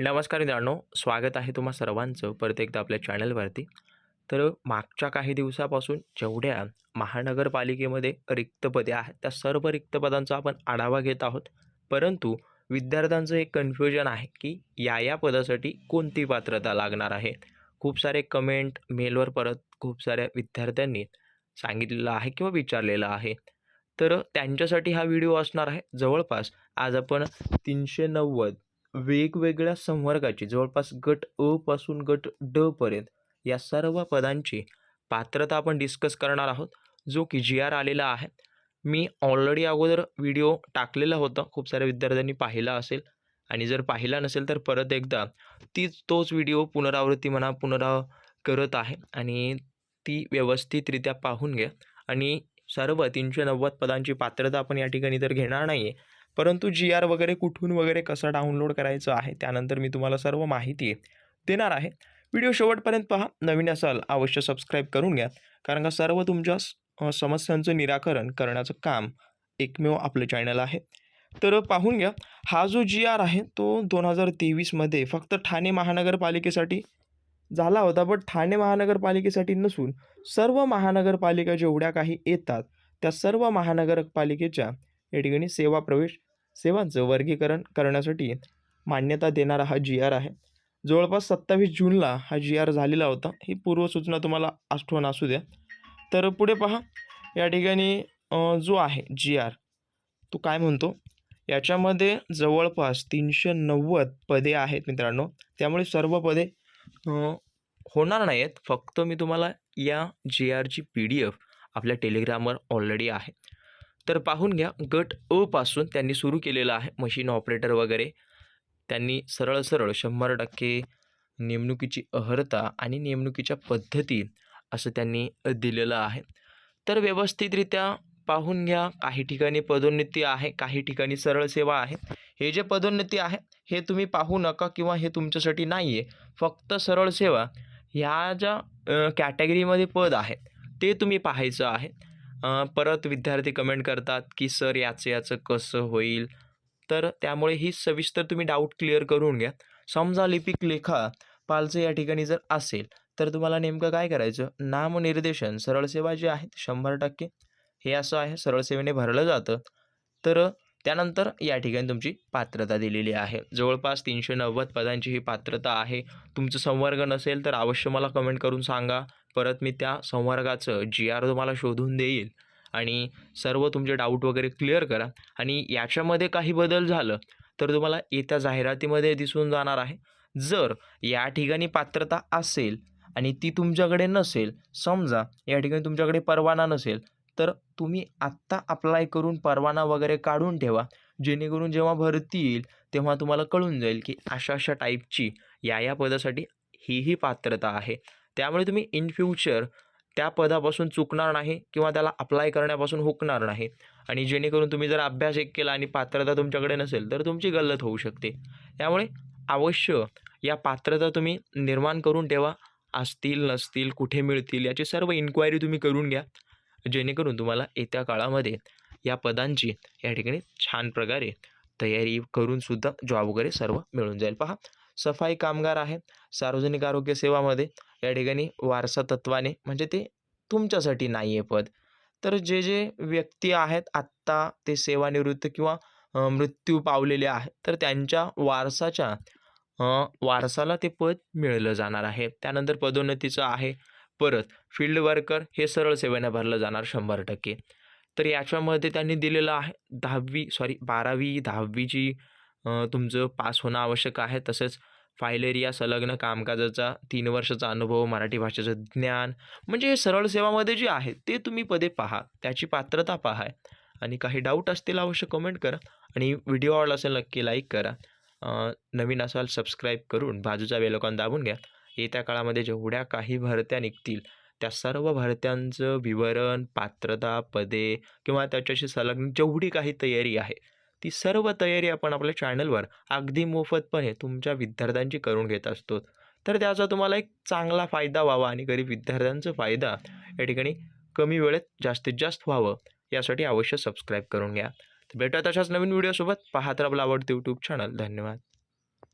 नमस्कार मित्रांनो स्वागत आहे तुम्हा सर्वांचं परत एकदा आपल्या चॅनलवरती. तर मागच्या काही दिवसापासून जेवढ्या महानगरपालिकेमध्ये रिक्त पदे आहेत त्या सर्व रिक्त पदांचा आपण आढावा घेत आहोत. परंतु विद्यार्थ्यांचं एक कन्फ्युजन आहे की या या पदासाठी कोणती पात्रता लागणार आहे? खूप सारे कमेंट मेलवर परत खूप साऱ्या विद्यार्थ्यांनी सांगितलेलं आहे किंवा विचारलेलं आहे. तर त्यांच्यासाठी हा व्हिडिओ असणार आहे. जवळपास आज आपण तीनशे नव्वद वेगवेगळ्या संवर्गाची जवळपास गट अ पासून गट ड पर्यंत या सर्व पदांची पात्रता आपण डिस्कस करणार आहोत जो की जी आर आलेला आहे. मी ऑलरेडी अगोदर व्हिडिओ टाकलेला होता खूप साऱ्या विद्यार्थ्यांनी पाहिला असेल. आणि जर पाहिला नसेल तर परत एकदा तीच तोच व्हिडिओ पुनरावृत्ती म्हणा पुनराव करत आहे. आणि ती व्यवस्थितरित्या पाहून घ्या. आणि सर्व तीनशे नव्वद पदांची पात्रता आपण या ठिकाणी तर घेणार नाही आहे परंतु जी आर वगैरे कुठून वगैरे कसं डाउनलोड करायचं आहे त्यानंतर मी तुम्हाला सर्व माहिती देणार आहे. व्हिडिओ शेवटपर्यंत पहा नवीन असाल अवश्य सबस्क्राईब करून घ्या. कारण का सर्व तुमच्या समस्यांचं निराकरण करण्याचं काम एकमेव आपलं चॅनल आहे. तर पाहून घ्या हा जो जी आर आहे तो दोन हजार तेवीसमध्ये फक्त ठाणे महानगरपालिकेसाठी झाला होता. बट ठाणे महानगरपालिकेसाठी नसून सर्व महानगरपालिका जेवढ्या काही येतात त्या सर्व महानगरपालिकेच्या या ठिकाणी सेवा प्रवेश सेवांचं वर्गीकरण करण्यासाठी मान्यता देणारा हा जी आर आहे. जवळपास सत्तावीस जूनला हा जी आर झालेला होता. ही पूर्वसूचना तुम्हाला आठवण असू द्या. तर पुढे पहा. या ठिकाणी जो आहे जी आर तो काय म्हणतो? याच्यामध्ये जवळपास तीनशे नव्वद पदे आहेत मित्रांनो. त्यामुळे सर्व पदे होणार नाही आहेत फक्त मी तुम्हाला या जी आरची पी डी एफ आपल्या टेलिग्रामवर ऑलरेडी आहे. तर पाहून घ्या गट अ पासून त्यांनी सुरू केलेलं आहे मशीन ऑपरेटर वगैरे. त्यांनी सरळ सरळ शंभर टक्के नेमणुकीची अर्हता आणि नेमणुकीच्या पद्धती असं त्यांनी दिलेलं आहे. तर व्यवस्थितरित्या पाहून घ्या काही ठिकाणी पदोन्नती आहे काही ठिकाणी सरळ सेवा आहे. हे जे पदोन्नती आहे हे तुम्ही पाहू नका किंवा हे तुमच्यासाठी नाही आहे फक्त सरळ सेवा. ह्या ज्या कॅटेगरीमध्ये पद आहे ते तुम्ही पाहायचं आहे. परत विद्यार्थी कमेंट करतात की सर याचं याचं कसं होईल? तर त्यामुळे ही सविस्तर तुम्ही डाऊट क्लिअर करून घ्या. समजा लिपिक लेखा पालचं या ठिकाणी जर असेल तर तुम्हाला नेमकं काय करायचं? नामनिर्देशन सरळ सेवा जे आहेत शंभर टक्के हे असं आहे सरळ सेवेने भरलं जातं. तर त्यानंतर या ठिकाणी तुमची पात्रता दिलेली आहे. जवळपास तीनशे नव्वद पदांची ही पात्रता आहे. तुमचं संवर्ग नसेल तर अवश्य मला कमेंट करून सांगा. परत मी त्या संवर्गाचं जी आर तुम्हाला शोधून देईल आणि सर्व तुमचे डाऊट वगैरे क्लिअर करा. आणि याच्यामध्ये काही बदल झालं तर तुम्हाला येत्या जाहिरातीमध्ये दिसून जाणार आहे. जर या ठिकाणी पात्रता असेल आणि ती तुमच्याकडे नसेल समजा या ठिकाणी तुमच्याकडे परवाना नसेल तर तुम्ही आत्ता अप्लाय करून परवाना वगैरे काढून ठेवा. जेणेकरून जेव्हा भरती येईल तेव्हा तुम्हाला कळून जाईल की अशा अशा टाईपची या या पदासाठी ही ही पात्रता आहे. त्यामुळे तुम्ही इन फ्युचर त्या पदापासून चुकणार नाही किंवा त्याला अप्लाय करण्यापासून हुकणार नाही. आणि जेणेकरून तुम्ही जर अभ्यास एक केला आणि पात्रता तुमच्याकडे नसेल तर तुमची गल्लत होऊ शकते. त्यामुळे अवश्य या पात्रता तुम्ही निर्माण करून ठेवा. असतील नसतील कुठे मिळतील याची सर्व इन्क्वायरी तुम्ही करून घ्या. जेणेकरून तुम्हाला येत्या काळामध्ये या पदांची या ठिकाणी छान प्रकारे तयारी करूनसुद्धा जॉब वगैरे सर्व मिळून जाईल. पहा सफाई कामगार आहे. सार्वजनिक आरोग्य सेवामध्ये या ठिकाणी वारसा तत्वाने म्हणजे ते तुमच्यासाठी नाही आहे पद. तर जे जे व्यक्ती आहेत आत्ता ते सेवानिवृत्त किंवा मृत्यू पावलेले आहेत तर त्यांच्या वारसाच्या वारसाला ते पद मिळलं जाणार आहे. त्यानंतर पदोन्नतीचं आहे परत फील्ड वर्कर हे सरळ सेवेने भरलं जाणार शंभर टक्के. तर याच्यामध्ये त्यांनी दिलेलं आहे दहावी सॉरी बारावी दहावीची तुमचं पास होणं आवश्यक आहे. तसेच फायलेरिया संलग्न कामकाजाचा तीन वर्षाचा अनुभव मराठी भाषेचं ज्ञान म्हणजे हे सरळ सेवामध्ये जे आहे ते तुम्ही पदे पहा त्याची पात्रता पहा. आणि काही डाऊट असतील अवश्य कमेंट करा. आणि व्हिडिओ आवडला असेल नक्की लाईक करा. नवीन असाल सबस्क्राईब करून बाजूचा बेलोकॉन दाबून घ्या. येत्या काळामध्ये जेवढ्या काही भरत्या निघतील त्या सर्व भरत्यांचं विवरण पात्रता पदे किंवा त्याच्याशी संलग्न जेवढी काही तयारी आहे ती सर्व तयारी आपण आपल्या चॅनलवर अगदी मोफतपणे तुमच्या विद्यार्थ्यांची करून घेत असतो. तर त्याचा तुम्हाला एक चांगला फायदा व्हावा आणि गरीब विद्यार्थ्यांचा फायदा या ठिकाणी कमी वेळेत जास्तीत जास्त व्हावं यासाठी अवश्य सबस्क्राईब करून घ्या. तर भेटूया तशाच नवीन व्हिडिओसोबत पाहत राहा आवडते आवडतं यूट्यूब चॅनल धन्यवाद.